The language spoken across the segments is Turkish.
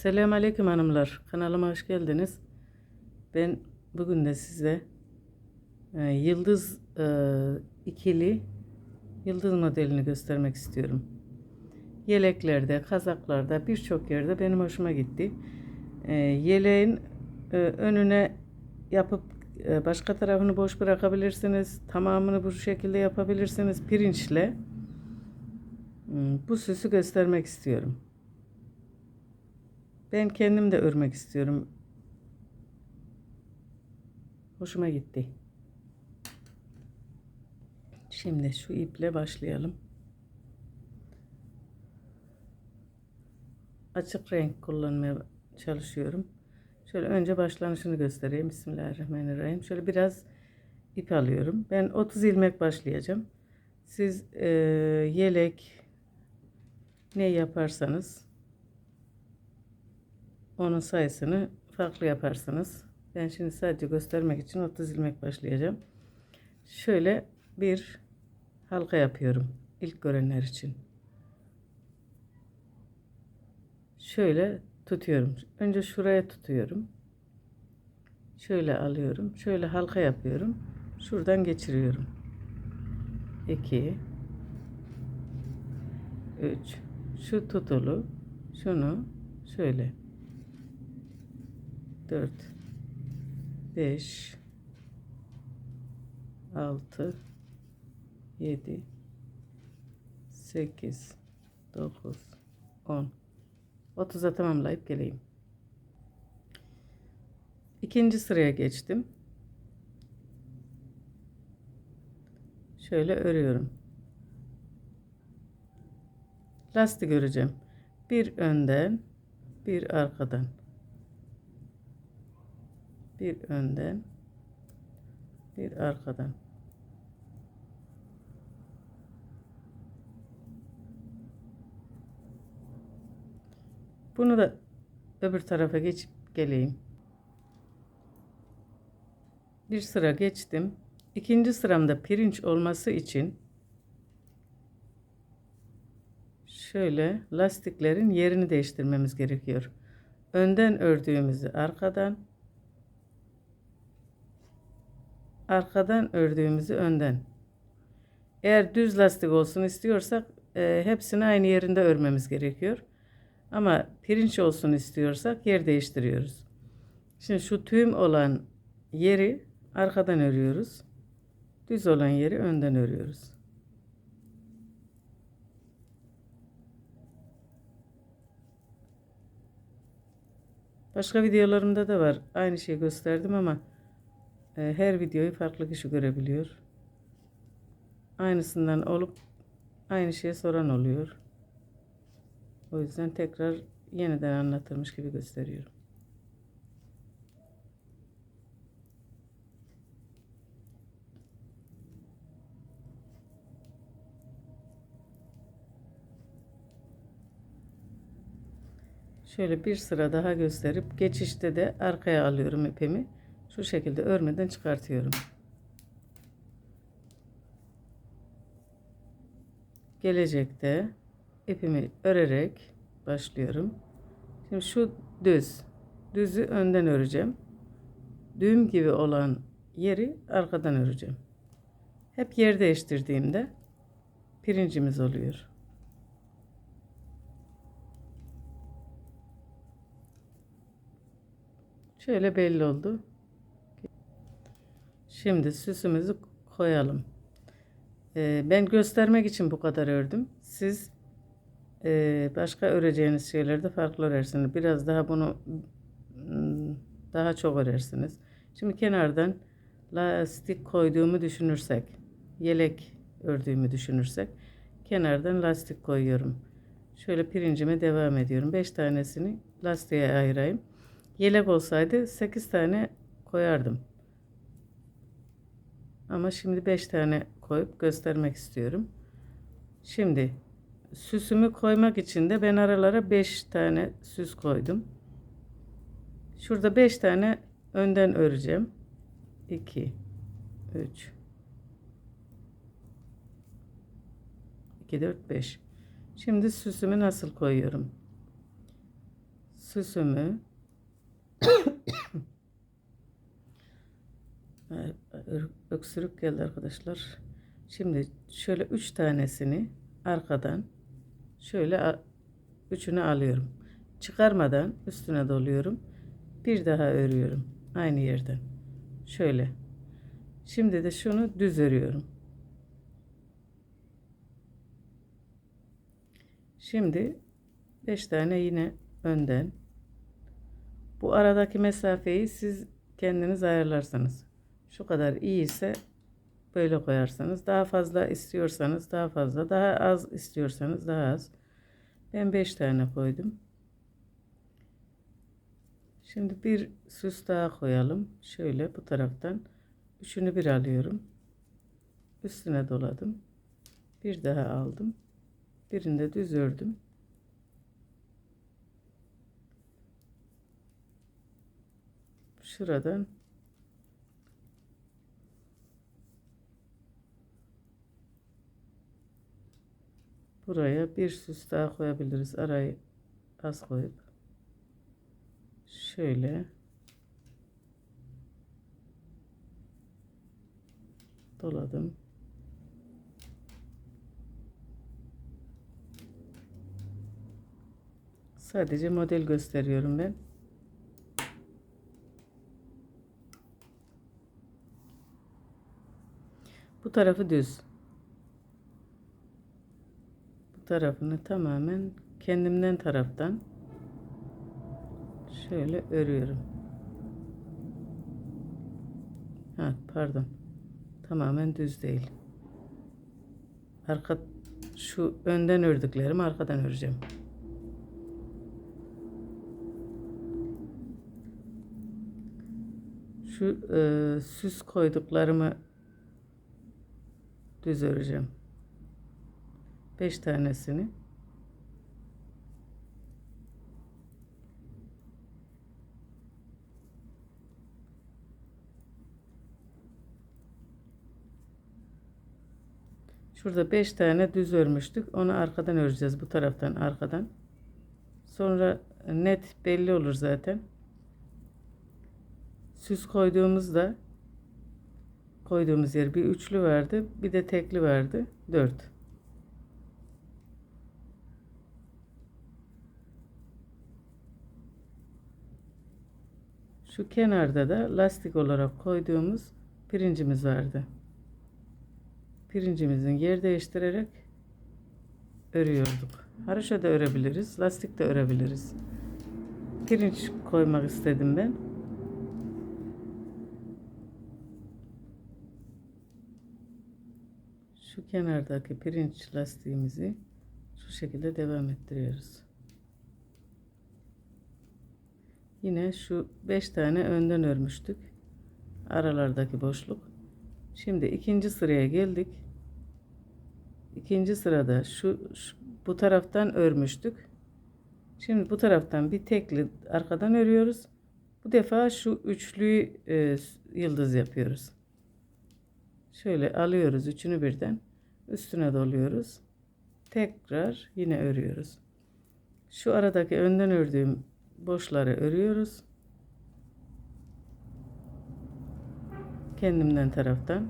Selamun Aleyküm hanımlar. Kanalıma hoş geldiniz. Ben bugün de size e, yıldız e, ikili yıldız modelini göstermek istiyorum. Yeleklerde, kazaklarda birçok yerde benim hoşuma gitti. E, yeleğin e, önüne yapıp e, başka tarafını boş bırakabilirsiniz. Tamamını bu şekilde yapabilirsiniz pirinçle. Hmm, Bu süsü göstermek istiyorum. Ben kendim de örmek istiyorum. Hoşuma gitti. Şimdi şu iple başlayalım. Açık renk kullanmaya çalışıyorum. Şöyle önce başlanışını göstereyim. Bismillahirrahmanirrahim. Şöyle biraz ip alıyorum. Ben 30 ilmek başlayacağım. Siz eee, yelek ne yaparsanız onun sayısını farklı yaparsınız. Ben şimdi sadece göstermek için 30 ilmek başlayacağım. Şöyle bir halka yapıyorum ilk görenler için. Şöyle tutuyorum. Önce şuraya tutuyorum. Şöyle alıyorum. Şöyle halka yapıyorum. Şuradan geçiriyorum. 2 3 şu tutulu şunu şöyle 4 5 6 7 8 9 10 30'a tamamlayıp geleyim. İkinci sıraya geçtim. Şöyle örüyorum. Lastik öreceğim. Bir önden, bir arkadan. Bir önden, bir arkadan. Bunu da öbür tarafa geçip geleyim. Bir sıra geçtim. İkinci sıramda pirinç olması için şöyle lastiklerin yerini değiştirmemiz gerekiyor. Önden ördüğümüzü arkadan, arkadan ördüğümüzü önden. Eğer düz lastik olsun istiyorsak e, hepsini aynı yerinde örmemiz gerekiyor. Ama pirinç olsun istiyorsak yer değiştiriyoruz. Şimdi şu tüm olan yeri arkadan örüyoruz. Düz olan yeri önden örüyoruz. Başka videolarımda da var. Aynı şeyi gösterdim ama her videoyu farklı kişi görebiliyor. Aynısından olup aynı şeye soran oluyor. O yüzden tekrar yeniden anlatılmış gibi gösteriyorum. Şöyle bir sıra daha gösterip geçişte de arkaya alıyorum ipimi. Şu şekilde örmeden çıkartıyorum. Gelecekte ipimi örerek başlıyorum. Şimdi şu düz. Düzü önden öreceğim. Düğüm gibi olan yeri arkadan öreceğim. Hep yer değiştirdiğimde pirincimiz oluyor. Şöyle belli oldu. Şimdi süsümüzü koyalım. Ee, ben göstermek için bu kadar ördüm. Siz e, başka öreceğiniz şeylerde farklı örersiniz. Biraz daha bunu ım, daha çok örersiniz. Şimdi kenardan lastik koyduğumu düşünürsek, yelek ördüğümü düşünürsek, kenardan lastik koyuyorum. Şöyle pirincime devam ediyorum. 5 tanesini lastiğe ayırayım. Yelek olsaydı 8 tane koyardım. Ama şimdi 5 tane koyup göstermek istiyorum. Şimdi süsümü koymak için de ben aralara 5 tane süs koydum. Şurada 5 tane önden öreceğim. 2 3 2 4 5 Şimdi süsümü nasıl koyuyorum? süsümü öksürük geldi arkadaşlar. Şimdi şöyle üç tanesini arkadan şöyle üçünü alıyorum. Çıkarmadan üstüne doluyorum. Bir daha örüyorum. Aynı yerden. Şöyle. Şimdi de şunu düz örüyorum. Şimdi 5 tane yine önden. Bu aradaki mesafeyi siz kendiniz ayarlarsanız. Şu kadar iyi ise böyle koyarsanız. Daha fazla istiyorsanız daha fazla. Daha az istiyorsanız daha az. Ben 5 tane koydum. Şimdi bir süs daha koyalım. Şöyle bu taraftan. Üçünü bir alıyorum. Üstüne doladım. Bir daha aldım. Birinde düz ördüm. Şuradan buraya bir süs daha koyabiliriz. Arayı az koyup şöyle doladım. Sadece model gösteriyorum ben. Bu tarafı düz. Bu tarafını tamamen kendimden taraftan şöyle örüyorum. Ha, pardon. Tamamen düz değil. Arka şu önden ördüklerimi arkadan öreceğim. Şu e, süs koyduklarımı düz öreceğim. 5 tanesini. Şurada 5 tane düz örmüştük. Onu arkadan öreceğiz bu taraftan arkadan. Sonra net belli olur zaten. Süs koyduğumuzda koyduğumuz yer bir üçlü verdi, bir de tekli verdi. 4. Şu kenarda da lastik olarak koyduğumuz pirincimiz vardı. Pirincimizin yer değiştirerek örüyorduk. Haroşa da örebiliriz, lastik de örebiliriz. Pirinç koymak istedim ben. Şu kenardaki pirinç lastiğimizi şu şekilde devam ettiriyoruz. Yine şu 5 tane önden örmüştük. Aralardaki boşluk. Şimdi ikinci sıraya geldik. İkinci sırada şu, şu bu taraftan örmüştük. Şimdi bu taraftan bir tekli arkadan örüyoruz. Bu defa şu üçlüyü e, yıldız yapıyoruz. Şöyle alıyoruz üçünü birden. Üstüne doluyoruz. Tekrar yine örüyoruz. Şu aradaki önden ördüğüm boşları örüyoruz. Kendimden taraftan.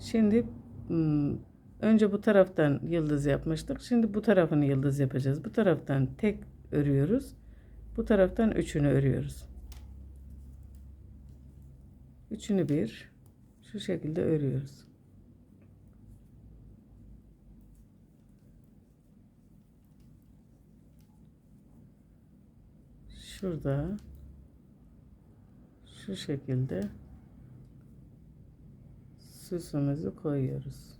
Şimdi hmm, önce bu taraftan yıldız yapmıştık. Şimdi bu tarafını yıldız yapacağız. Bu taraftan tek örüyoruz. Bu taraftan üçünü örüyoruz. Üçünü bir şu şekilde örüyoruz. Şurada şu şekilde süsümüzü koyuyoruz.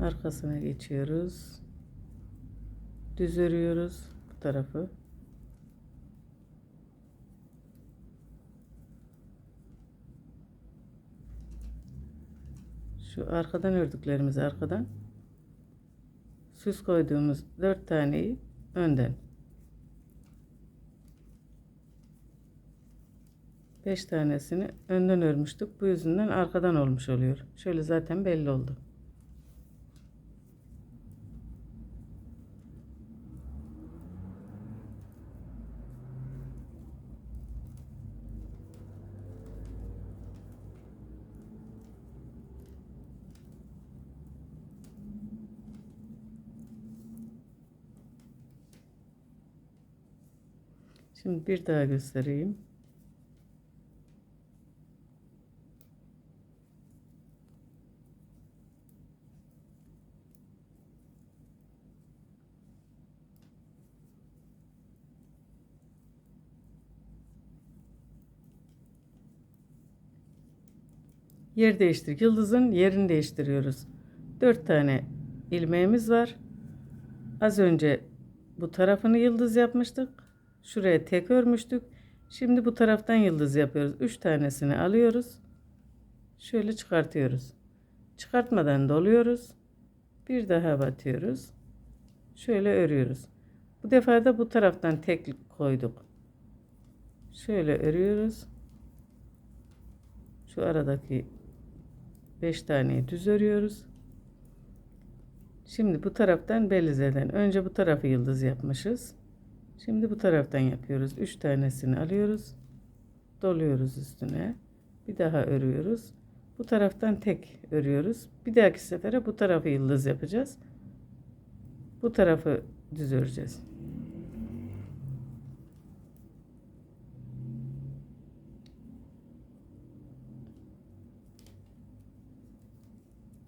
Arkasına geçiyoruz. Düz örüyoruz bu tarafı. Şu arkadan ördüklerimizi arkadan süs koyduğumuz dört taneyi önden 5 tanesini önden örmüştük. Bu yüzünden arkadan olmuş oluyor. Şöyle zaten belli oldu. Şimdi bir daha göstereyim. Yer değiştir. Yıldızın yerini değiştiriyoruz. 4 tane ilmeğimiz var. Az önce bu tarafını yıldız yapmıştık. Şuraya tek örmüştük. Şimdi bu taraftan yıldız yapıyoruz. 3 tanesini alıyoruz. Şöyle çıkartıyoruz. Çıkartmadan doluyoruz. Bir daha batıyoruz. Şöyle örüyoruz. Bu defa da bu taraftan tek koyduk. Şöyle örüyoruz. Şu aradaki 5 taneyi düz örüyoruz. Şimdi bu taraftan belizeden önce bu tarafı yıldız yapmışız. Şimdi bu taraftan yapıyoruz. 3 tanesini alıyoruz. Doluyoruz üstüne. Bir daha örüyoruz. Bu taraftan tek örüyoruz. Bir dahaki sefere bu tarafı yıldız yapacağız. Bu tarafı düz öreceğiz.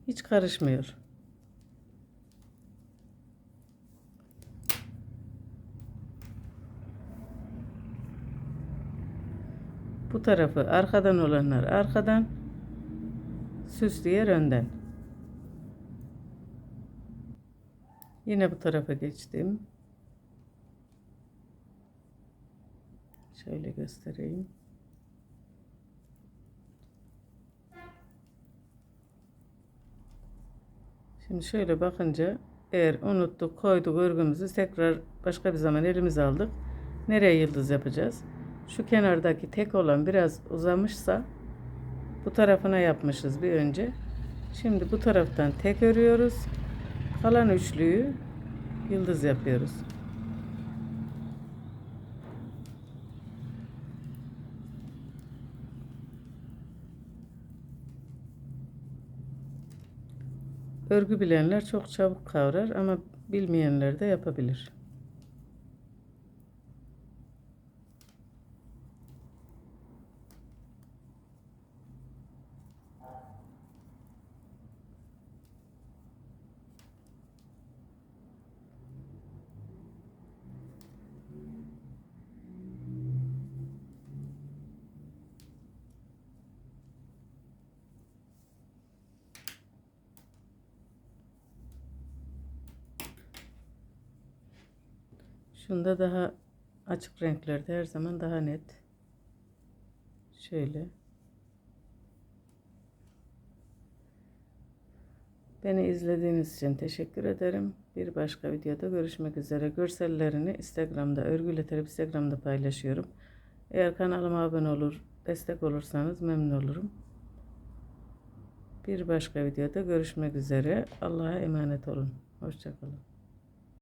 Hiç karışmıyor. Bu tarafı arkadan olanlar arkadan, yer önden. Yine bu tarafa geçtim. Şöyle göstereyim. Şimdi şöyle bakınca eğer unuttuk koyduk örgümüzü tekrar başka bir zaman elimize aldık. Nereye yıldız yapacağız? Şu kenardaki tek olan biraz uzamışsa bu tarafına yapmışız bir önce. Şimdi bu taraftan tek örüyoruz. Kalan üçlüyü yıldız yapıyoruz. Örgü bilenler çok çabuk kavrar ama bilmeyenler de yapabilir. Şunda daha açık renklerde her zaman daha net. Şöyle. Beni izlediğiniz için teşekkür ederim. Bir başka videoda görüşmek üzere. Görsellerini Instagram'da, örgüyle terap Instagram'da paylaşıyorum. Eğer kanalıma abone olur, destek olursanız memnun olurum. Bir başka videoda görüşmek üzere. Allah'a emanet olun. Hoşçakalın.